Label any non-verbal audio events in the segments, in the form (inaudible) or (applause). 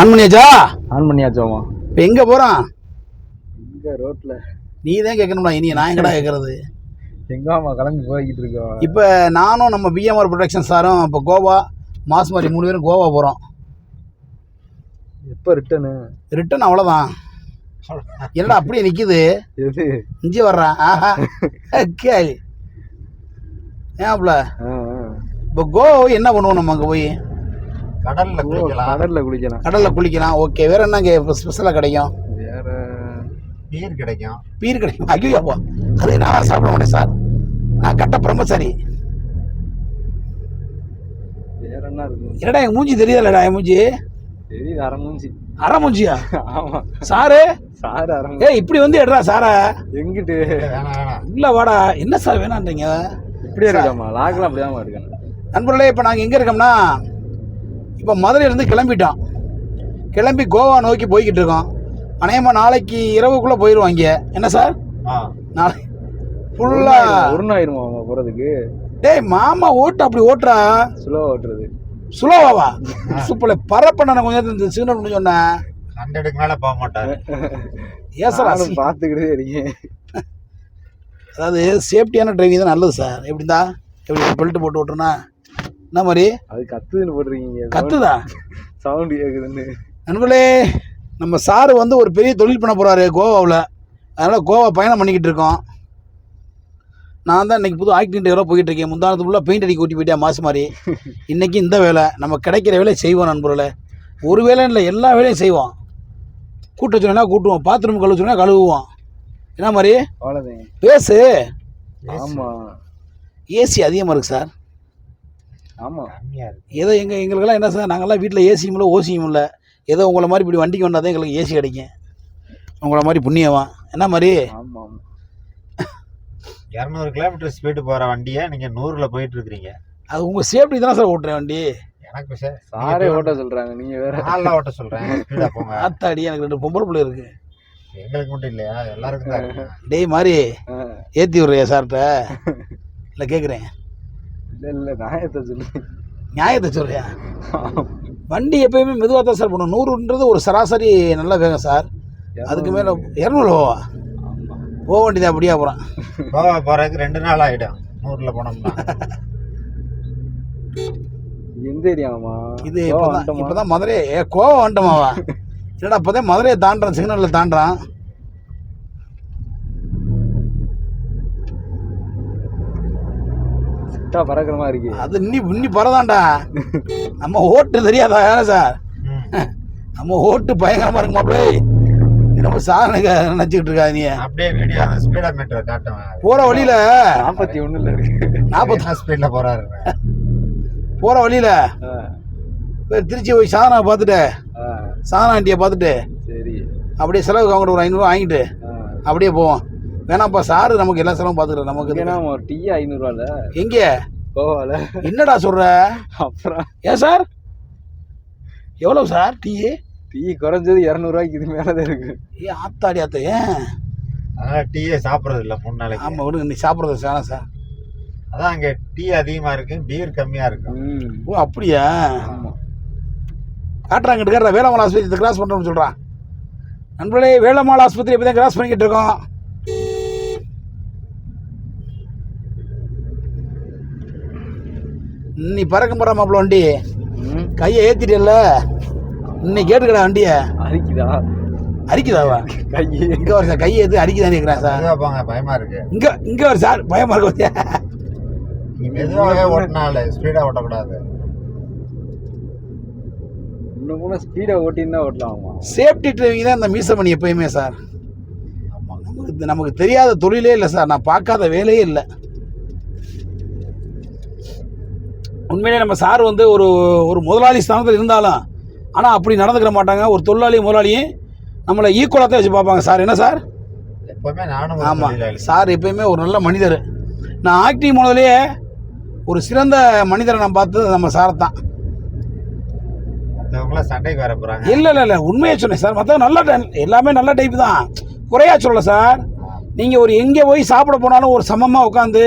On பண்ணியாச்சா on பண்ணியாச்சோமா இப்போ எங்கே போகிறான் இங்க ரோட்ல. நீ தான் கேட்கணும்டா இனி நான் எங்கடா (laughs) கேட்குறது? எங்க ஆமா கிளம்பி போய்கிட்டு இருக்கோம் இப்போ நானும் நம்ம பிஎம்ஆர் ப்ரொடக்ஷன் சாரும் இப்போ கோவா மாஸ் மாதிரி மூணு பேரும் கோவா போகிறோம் எப்ப ரிட்டனு ரிட்டன் அவ்வளோதான் என்னடா அப்படியே நிற்கிது எது? இஞ்சி வர்றான் ஆஹா. (laughs) கேளு. ஆ, ஆ. இப்போ கோவா என்ன பண்ணுவோம் நம்ம அங்கே போய்? கடல்ல குளிக்கலாம். கடல்ல குளிக்கலாம். கடலில் குளிக்கலாம். ஓகே வேற என்ன இங்கே ஸ்பெஷலாக கிடைக்கும்? வேற நீர் கிடைக்கும். பீர் கிடைக்கும். ஐயோ அப்போ. அது நான் சாப்பிட மாட்டேன் சார். நான் கட்ட பிரம்மசாரி வேற என்ன இருக்கும்? என்னடா என் மூஞ்சி தெரியுதுல்லடா என் மூஞ்சி? தெரியுது அரமூஞ்சி அரை மூஞ்சியா? ஆமா. சாரு? சார் அரமூஞ்சி ஏய் இப்படி வந்து எடுறா சாரை. எங்கிட்டு? இல்ல வாடா. என்ன சார் வேணான்றீங்க? இப்படியே இருக்காமா லாக்கெல்லாம் அப்படியே இருக்கேன் நண்பர்களே இப்போ நாங்கள் எங்கே இருக்கோம்னா இப்போ மதுரையிலேருந்து கிளம்பிட்டோம் கிளம்பி கோவா நோக்கி போய்கிட்டு இருக்கோம் அநேகமாக நாளைக்கு இரவுக்குள்ளே போயிடுவோம் இங்கே என்ன சார்? நாளை ஃபுல்லாக ஒரு அவங்க போறதுக்கு? டேய் மாமா ஓட்டு அப்படி ஓட்டுறா? ஸ்லோவா ஓட்டுறது. சுலோவாவா சூப்பர் பரப்ப நான் கொஞ்சம் இந்த சிக்னல் சொன்னேன் ஹண்ட்ரடுக்கு மேல போக மாட்டாரு. ஏசரா நானும் பாத்துக்கிட்டே இருக்கேன். அதாவது சேஃப்டியான டிரைவிங் தான் நல்லது சார். எப்படிந்தா? எப்படி பெல்ட் போட்டு ஓட்டுறனா என்ன மாதிரி? அது கத்துதுன்னு போட்டிருக்கீங்க. கத்துதா? சவுண்ட் கேக்குதுன்னு. நண்பர்களே நம்ம சாரு வந்து ஒரு பெரிய தொழில் பண்ண போகிறாரு கோவாவில். அதனால் கோவா பயணம் பண்ணிக்கிட்டு இருக்கோம். நான் தான் இன்னைக்கு புது ஆக்டிங் டிரைவராக போயிட்டு இருக்கேன். முந்தானத்து ஃபுல்லாக பெயிண்ட் அடிக்க ஊட்டி போயிட்டேன் மாசு மாதிரி இன்னைக்கு இந்த வேலை. நம்ம கிடைக்கிற வேலையை செய்வோம் நண்பர்களே. ஒரு வேலை இல்லை எல்லா வேலையும் செய்வோம். கூட்ட சொன்னா கூட்டுவோம் பாத்ரூம் கழுவ சொன்னா கழுவுவோம். என்ன மாதிரி? பேசு. ஆமா. ஏசி அதிகமாக இருக்குது சார் ஆமா. கம்மியா இருக்கு. ஏதோ எங்கள் எங்களுக்கெல்லாம் என்ன சார் நாங்கள்லாம் வீட்டில் ஏசியும் இல்லை ஓசியும் இல்லை. ஏதோ உங்களை மாதிரி இப்படி வண்டிக்கு வந்தால் தான் எங்களுக்கு ஏசி கிடைக்கும். உங்களை மாதிரி புண்ணியவான். என்ன மாதிரி? ஆமா ஆமா. (laughs) இரநூறு கிலோமீட்டர் ஸ்பீடு போற வண்டியை? நீங்க நூறுல போயிட்டு இருக்கிறீங்க அது உங்கள் சேஃப்டி தானே சார் ஓட்டுறேன் வண்டி. எனக்கு சார் சாரே ஓட்ட சொல்றாங்க நீங்க வேற. நாளில் ஓட்ட சொல்றேன். ஸ்பீடா போங்க. ஆத்தாடி எனக்கு ரெண்டு பொம்பளை பிள்ளை இருக்கு. எங்களுக்கு மட்டும் இல்லையா? எல்லாருக்கும் தான் டேய் மாதிரி ஏற்றி விட்றியா சார்கிட்ட (laughs) இல்லை கேட்குறேன் இல்ல இல்ல நியாயத்தை சொல்லு நியாயத்தை சொல்றியா வண்டி எப்பயுமே மெதுவாக தான் சார் பண்ணும் நூறுன்றது ஒரு சராசரி நல்ல வேகம் சார். அதுக்கு மேலே இரநூறு போவா. ஆமா. போக வேண்டியது அப்படியே அப்புறம் கோவா போறதுக்கு ரெண்டு நாள் ஆயிடும். நூறுல போனோம்னா. எந்த ஏரியாமா இது இப்போ தான் மதுரை ஏ கோவம் வந்துட்டோமாவா? (laughs) இல்லைடா இப்போ தான் மதுரையை தாண்டுறான் சிக்னலில் தாண்டுறான். சிட்டா பறக்கிற மாதிரி இருக்கு. அது இன்னி இன்னி பரதான்டா நம்ம ஓட்டு தெரியாதா ஏன் சார். நம்ம ஓட்டு பயங்கரமாக இருக்கு மாப்பிள்ளை நீ நம்ம சாதனை நினச்சிக்கிட்டு இருக்கா நீ? அப்படியே வீடியோ ஸ்பீடா மீட்டர் காட்டுவேன். போகிற வழியில். நாற்பத்தி ஒண்ணுல இருக்கு நாற்பத்தி ஸ்பீட்ல போறாரு. போகிற வழியில். திருச்சி போய் சாதனை பார்த்துட்டு சாதனா ஆண்டியை பார்த்துட்டு சரி. அப்படியே செலவுக்கு அவங்கள்ட்ட ஒரு ஐநூறுரூவா வாங்கிட்டு. அப்படியே போவோம். வேணாம்ப்பா சாரு நமக்கு எல்லா செலவும் பார்த்துக்கிறேன் நமக்கு எதுக்கு? ஒரு டீ ஐநூறுவால? எங்கே? கோவால. என்னடா சொல்கிற அப்புறம்? ஏன் சார்? எவ்வளோ சார் டீ? டீ குறைஞ்சது இரநூறுவாய்க்கு இது மேலதான் இருக்கு. ஏ ஆத்தாடி ஆத்த ஏன்? அதனால டீயே சாப்பிடுறது இல்ல மூணு நாளைக்கு. ஆமாம் விடுங்க நீ சாப்பிட்றது வேணாம் சார். அதான் அங்க டீ அதிகமா இருக்கு பீர் கம்மியா இருக்கும் ம். ஓ அப்படியா? ஆமா. காட்டுறாங்க கேட்குறா வேலம்மாள் ஆஸ்பத்திரி கிராஸ் பண்ணுறோம்னு சொல்கிறான் நண்பர்களே வேலம்மாள் ஆஸ்பத்திரி இப்போ தான் கிராஸ் பண்ணிக்கிட்டு இருக்கோம். நீ பறக்கும் போகிற மாப்பிள்ள வண்டி கையை ஏற்றிட்டல இன்னைக்கு கேட்டுக்கடா வண்டியை. அரிக்குதா? அரிக்குதாவா? கை. இங்கே ஒரு சார் கையை ஏற்று அடிக்குதான்னு கேட்குறேன் சார். போங்க பயமா இருக்கு. இங்கே இங்கே ஒரு சார் பயமாக இருக்கு மெதுவாகவே ஓட்டினால ஸ்பீடா ஓட்டக்கூடாது. இன்னும் கூட ஸ்பீடா ஓட்டின்னு ஓட்டலாமா? சேஃப்டி டிரைவிங் தான் இந்த மீசமணி எப்பயுமே சார். நமக்கு நமக்கு தெரியாத தொழிலே இல்லை சார். நான் பார்க்காத வேலையே இல்லை. உண்மையிலே நம்ம சார் வந்து ஒரு ஒரு முதலாளி ஸ்தானத்தில் இருந்தாலும் ஆனால் அப்படி நடந்துக்கிற மாட்டாங்க. ஒரு தொழிலாளி முதலாளியும் நம்மளை ஈக்குவலாக தான் வச்சு பார்ப்பாங்க. சார் என்ன சார்? எப்பவுமே நானும் ஆமாம். சார் எப்பயுமே ஒரு நல்ல மனிதர். நான் ஆக்டிங் போனதுலேயே ஒரு சிறந்த மனிதரை நான் பார்த்தது நம்ம சாரை தான். சண்டைக்கு வர போறாங்க. இல்லை இல்லை இல்லை. உண்மையை சொன்னேன் சார். மற்ற நல்ல எல்லாமே நல்ல டைப் தான். குறையா சொல்லல சார். நீங்கள் ஒரு எங்கே போய் சாப்பிட போனாலும் ஒரு சமமாக உட்காந்து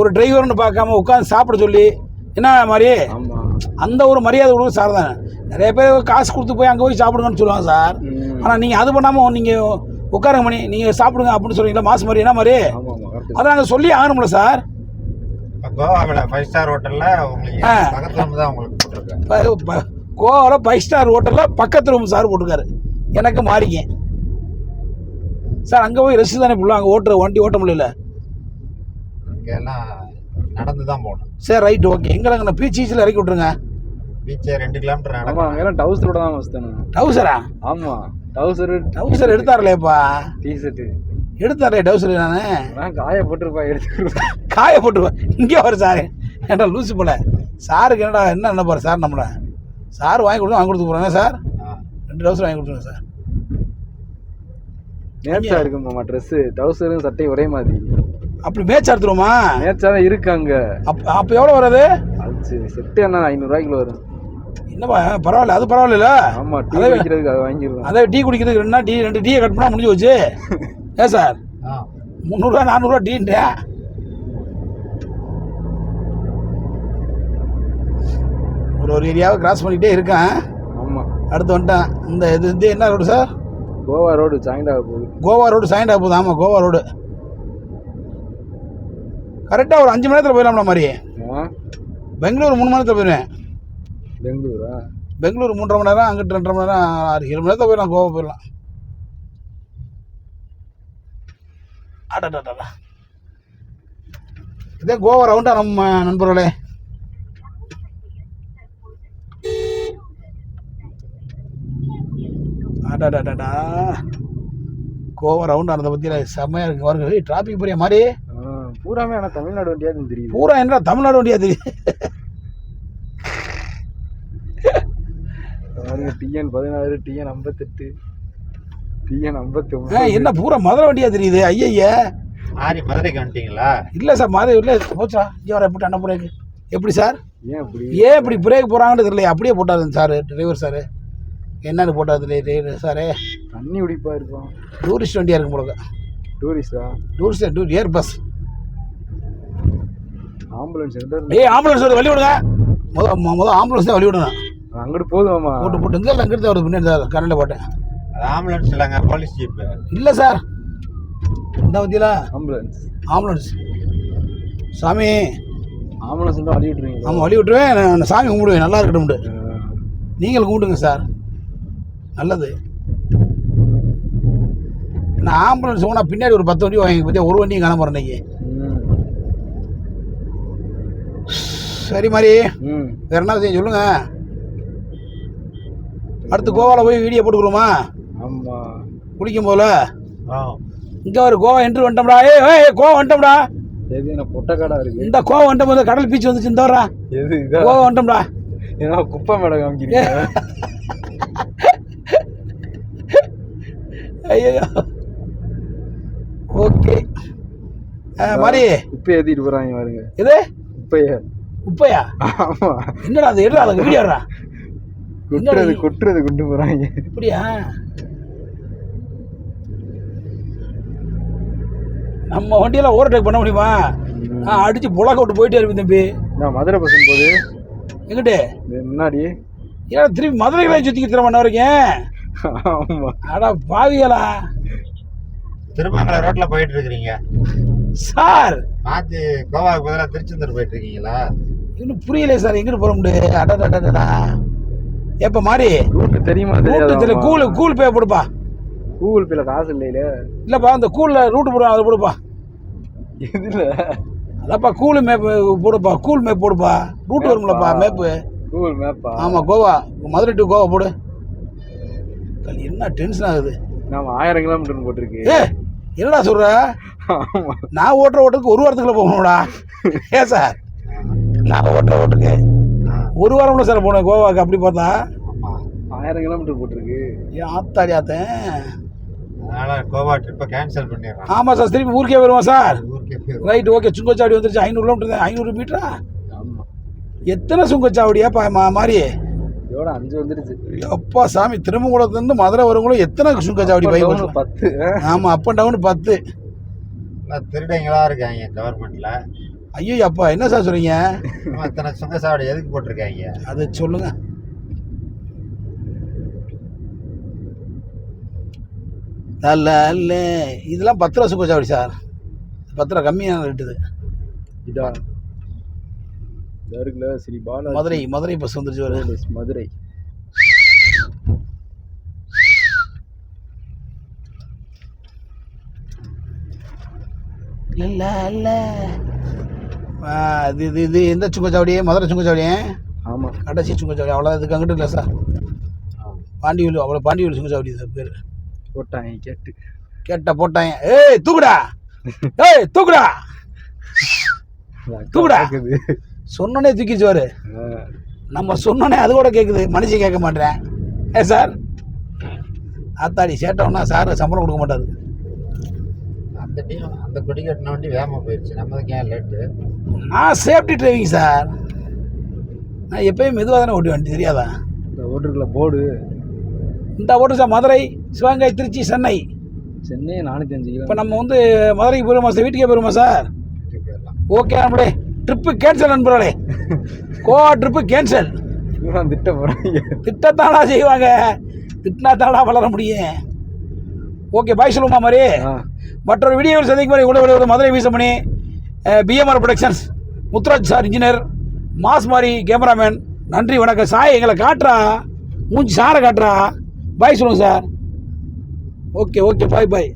ஒரு டிரைவர்னு பார்க்காம உட்காந்து சாப்பிட சொல்லி என்ன மாதிரி? ஆமா. அந்த ஒரு மரியாதை கொடுக்க சார் தான். நிறைய பேர் காசு கொடுத்து போய் அங்கே போய் சாப்பிடுங்கன்னு சொல்லுவாங்க சார். ஆனால் நீங்கள் அது பண்ணாமல் நீங்கள் உட்காருங்க மணி. நீங்கள் சாப்பிடுங்க அப்படின்னு சொல்றீங்களா? மாசு மாதிரி. என்ன மாதிரி? ஆமா ஆமா கரெக்ட் அதை நாங்கள் சொல்லி ஆகணும்ல சார். கோவாவில் ஃபைவ் ஸ்டார் ஹோட்டல்ல உங்களுக்கு கோவாவில் ஃபைவ் ஸ்டார் ஹோட்டலில் பக்கத்து ரூம் சார் போட்டிருக்காரு. எனக்கு மாறிங்க சார் அங்கே போய் ரெஸ்ட் தானே ஃபுல்லாக அங்கே ஓட்டுற வண்டி ஓட்ட முடியல. இங்க எல்லாம் நடந்து தான் போகணும். சரி ரைட் ஓகே எங்களை அங்கே பீச்சீஸில் இறக்கி விட்ருங்க பீச்சே ரெண்டு கிலோமீட்டர் ஆமா நடக்கும் அங்கெல்லாம் டவுசரோட தான் வச்சுட்டானு டவுசரா? ஆமா டவுசர் டவுசர் எடுத்தார்லேப்பா. டிஷர்ட் எடுத்தாரே டவுசர் நான். நான் காய போட்டிருப்பா எடுத்துருப்பா காய போட்டுருவேன் இங்கே வர சார். ஏன்டா லூசு போல. சாருக்கு என்னடா என்ன என்ன பாரு சார் நம்மளை. சார் வாங்கி கொடுத்து வாங்கி கொடுத்து போகிறாங்க சார். ரெண்டு டவுசர் வாங்கி கொடுத்துருங்க சார். நேச்சா இருக்கு மாமா ட்ரெஸ் டவுசரும் சட்டை ஒரே மாதிரி. அப்படி மேட்ச் எடுத்துருவோமா நேச்சா தான் இருக்கு அங்க. அப்போ அப்போ எவ்வளோ வருது? அது செட்டு என்ன ஐநூறுரூவாய்க்குள்ள வரும். என்னப்பா பரவாயில்ல அது பரவாயில்ல ஆமா டீ அதே- குடிக்கிறதுக்கு அதை வாங்கிடுவேன் அதே டீ குடிக்கிறதுக்கு ரெண்டு டீ ரெண்டு டீயை கட் பண்ணால் முடிஞ்சு வச்சு (laughs) ஏன் சார்? ஆ. முந்நூறுரூவா நானூறுரூவா டீன்றேன் ஒரு ஒரு ஏரியாவை கிராஸ் பண்ணிக்கிட்டே இருக்கேன். ஆமா. அடுத்து வந்துட்டேன். இந்த இது இது என்ன ரோடு சார்? கோவா ரோடு சாய்ந்தா போகுது. கோவா ரோடு சாயண்டா போகுது. ஆமாம் கோவா ரோடு கரெக்டாக ஒரு அஞ்சு மணி நேரத்தில் போயிடலாம்ல மாதிரி பெங்களூர் மூணு மணி நேரத்தில் போயிடுவேன். பெங்களூரா? பெங்களூர் மூன்றரை மணி நேரம் அங்கிட்டு ரெண்டரை மணி நேரம் ஆறு ஏழு மணி நேரத்தில் போயிடலாம் கோவா போயிடலாம். அடடடடா இதே கோவா ரவுண்டா நம்ம நண்பர்களே அடடடடா கோவா ரவுண்டா இருந்த பற்றியில் செம்மையாக இருக்கு பாருங்க டிராஃபிக் புரிய மாதிரி பூராமே ஆனா தமிழ்நாடு வண்டியா தான் தெரியுது. பூரா என்ன தமிழ்நாடு வண்டியா தெரியுது? டிஎன் பதினாறு டிஎன் ஐம்பத்தெட்டு டிஎன் ஐம்பத்தி என்ன பூரா மதுரை வண்டியா தெரியுது? ஐயய்ய ஆரி மதுரைக்கு வந்துட்டீங்களா? இல்லை சார் மதுரை இல்லை. போச்சா இங்கே வர எப்படி அண்ணா பிரேக் எப்படி சார்? ஏன் அப்படி? ஏன் இப்படி பிரேக் போகிறாங்கன்னு தெரியல அப்படியே போட்டாரு சார் டிரைவர் சார். என்னன்னு போட்டாரு தெரியல சாரே. தண்ணி உடிப்பா இருக்கும் டூரிஸ்ட் வண்டியாக இருக்கும் போல டூரிஸ்டா tourist tour air bus. Ambulance ஏய் ஆம்புலன்ஸ் வருது வழி விடுங்க முத முத ஆம்புலன்ஸ் தான் வழி விடணும் அங்கிட்டு போதுமாமா போட்டு போட்டு இங்கே அங்கிட்டு வருது பின்னாடி தான் கரண்டில் போட்டேன். ஆம்புலன்ஸ் இல்லைங்க போலீஸ் ஜீப் இல்லை சார். இந்த பற்றியில ஆம்புலன்ஸ். ஆம்புலன்ஸ். சாமி. ஆம்புலன்ஸ் தான் வழி விட்டுருவீங்க ஆமாம் வழி விட்டுருவேன் நான் சாமி கும்பிடுவேன் நல்லா இருக்கட்டும் நீங்கள் கும்பிடுங்க சார். நல்லது. நான் ஆம்புலன்ஸ் போனால் பின்னாடி ஒரு பத்து வண்டி வாங்கி பற்றியா ஒரு வண்டியும் காண போகிறேன் இன்னைக்கு. சரி மாதிரி ம். வேற என்ன விஷயம் சொல்லுங்க? அடுத்து கோவாவில் போய் வீடியோ போட்டுக்கிறோமா? ஆமா. குளிக்கும் போல. இங்கே ஒரு கோவா என்ட்ரு வந்துட்டோம்டா. ஏய் ஏய் கோவா வந்துட்டோம்டா. எது என்ன பொட்டக்காடா இருக்கு? இந்த கோவா வந்துட்டோம் போது கடல் பீச் வந்துச்சு இந்த வர்றா. எது இதா? கோவா வந்துட்டோம்டா. ஏன்னா குப்பை மேடம் காமிக்கிறீங்க. ஐயோ. ஓகே. மாதிரி குப்பை ஏத்திட்டு போறாங்க பாருங்க. இது குப்பைய. உப்பையா ஆமா. என்னடா அது? எடுறா அதை? வீடியோடா கொட்டுறது கொட்டுறது கொண்டு போறாங்க. இப்படியா நம்ம வண்டியெல்லாம் ஓவர்டேக் பண்ண முடியுமா? ஆ அடிச்சு புழக்க விட்டு போயிட்டே இருப்பேன் தம்பி. நான் மதுரை பசங்க போது. எங்கிட்டு? முன்னாடி. ஏன் திருப்பி மதுரைகளை சுற்றிக்க தர பண்ண வரைக்கும் ஆமா. அடா பாவிகளா. திருமங்கலம் ரோட்ல போயிட்டு இருக்கிறீங்க. சார். மாத்தி கோவாவுக்கு பதிலாக திருச்செந்தூர் போயிட்டு இருக்கீங்களா? இன்னும் புரியல சார் எங்கிட்டு போற முடியும் அடடடடா எப்ப ரூட் தெரியுமா? தெரியல கூல் கூல் பே போடுப்பா. கூகுள் பேல காசு இல்லையில இல்லப்பா அந்த கூல்ல ரூட் போடுவா அதை போடுப்பா. இதுல அதாப்பா கூல் மேப் போடுப்பா கூல் மேப் போடுப்பா. ரூட் வரும்லப்பா மேப்பு. கூகுள் மேப்பா? ஆமா கோவா. மதுரை டு கோவா போடு. கல் என்ன டென்ஷன் ஆகுது? நாம ஆயிரம் கிலோமீட்டர் போட்டிருக்கு. ஏ என்னடா சொல்ற? நான் ஓட்டுற ஓட்டுறதுக்கு ஒரு வாரத்துக்குள்ள போகணும்டா. ஏன் சார்? நான் ஓட்டுற ஓட்டுக்கு ஒரு வாரம்ல சார் போனேன் கோவாக்கு அப்படி பார்த்தா? ஆயிரம் கிலோமீட்டர் போட்டிருக்கு. ஏன் ஆத்தாடி ஆத்தேன். அதனால கோவா ட்ரிப்பை கேன்சல் பண்ணிடுறான். ஆமாம் சார் திருப்பி ஊருக்கே வருவோம் சார். ரைட் ஓகே சுங்கச்சாவடி வந்துருச்சு ஐநூறு கிலோமீட்டர் ஐநூறு மீட்டரா ஆமா. எத்தனை சுங்கச்சாவடியா பா மாதிரி இதோட அஞ்சு வந்துருச்சு அப்பா சாமி திருமங்குளத்துலேருந்து மதுரை வரவங்களும் எத்தனை சுங்கச்சாவடி பை Down பத்து. ஆமாம் அப் அண்ட் டவுன் பத்து. திருடங்களா இருக்காங்க கவர்மெண்ட்ல ஐயோ அப்பா என்ன சார் சொல்கிறீங்க ஆமா, இத்தனை சுங்கசாவடி எதுக்கு போட்டிருக்காங்க? அது சொல்லுங்க. அல்ல அல்ல இதெல்லாம் பத்து ரூபா சுக்கச்சாவடி சார். பத்து ரூபா கம்மியான ரேட்டுது இதா. இதா? இருக்குல்ல ஸ்ரீ பாலாஜி. மதுரை மதுரை பஸ் வந்துருச்சு Yes, மதுரை. இல்ல இல்ல இது இது இது எந்த சுங்கச்சாவடி மதுரை சுங்கச்சாவடி ஆமா. கடைசி சுங்கச்சாவடி அவ்வளோதான் இதுக்கு அங்கிட்டு இல்லை சார். பாண்டியூர் அவ்வளோ பாண்டியூர் சுங்கச்சாவடி இது பேர். போட்டாங்க கேட்டு. கேட்ட போட்டாங்க. ஏய் தூக்குடா. ஏய் தூக்குடா. தூக்குடா. சொன்னோன்னே தூக்கிச்சுவாரு நம்ம சொன்னோன்னே அது கூட கேட்குது மனுஷன் கேட்க மாட்டேன். ஏ சார். ஆத்தாடி சேட்டோம்னா சார் சம்பளம் கொடுக்க மாட்டாரு. அந்த டீம் அந்த கொடி கட்டின வண்டி வேகமாக போயிடுச்சு நம்மதுக்கு ஏன் லேட்டு நான் சேஃப்டி டிரைவிங் சார் நான் எப்பயும் மெதுவாக தானே ஓட்டி வண்டி தெரியாதா? இந்த ஓட்டுருக்குள்ள போர்டு இந்த ஓட்டு சார் மதுரை சிவகங்கை திருச்சி சென்னை. சென்னை நானூற்றி அஞ்சு இப்போ நம்ம வந்து மதுரைக்கு போயிருமா சார் வீட்டுக்கே போயிருமா சார் ஓகே நம்மளே ட்ரிப்பு கேன்சல் நண்பர்களே கோவா ட்ரிப்பு கேன்சல் இவன் திட்ட போகிறாங்க திட்டத்தானா செய்வாங்க. திட்டினா தானா வளர முடியும். ஓகே பாய் சொல்லுமா மாதிரி ஆ. மற்றொரு வீடியோவில் சந்திக்கும் வரை கூட வருவது Madurai வீசமணி BMR productions Muthuraj sir engineer mass Mari cameraman நன்றி வணக்கம். சாய் எங்களை காட்டுறா. மூஞ்சி சாரை காட்டுறா. பாய் சொல்லுங்கள் sir. Okay okay bye bye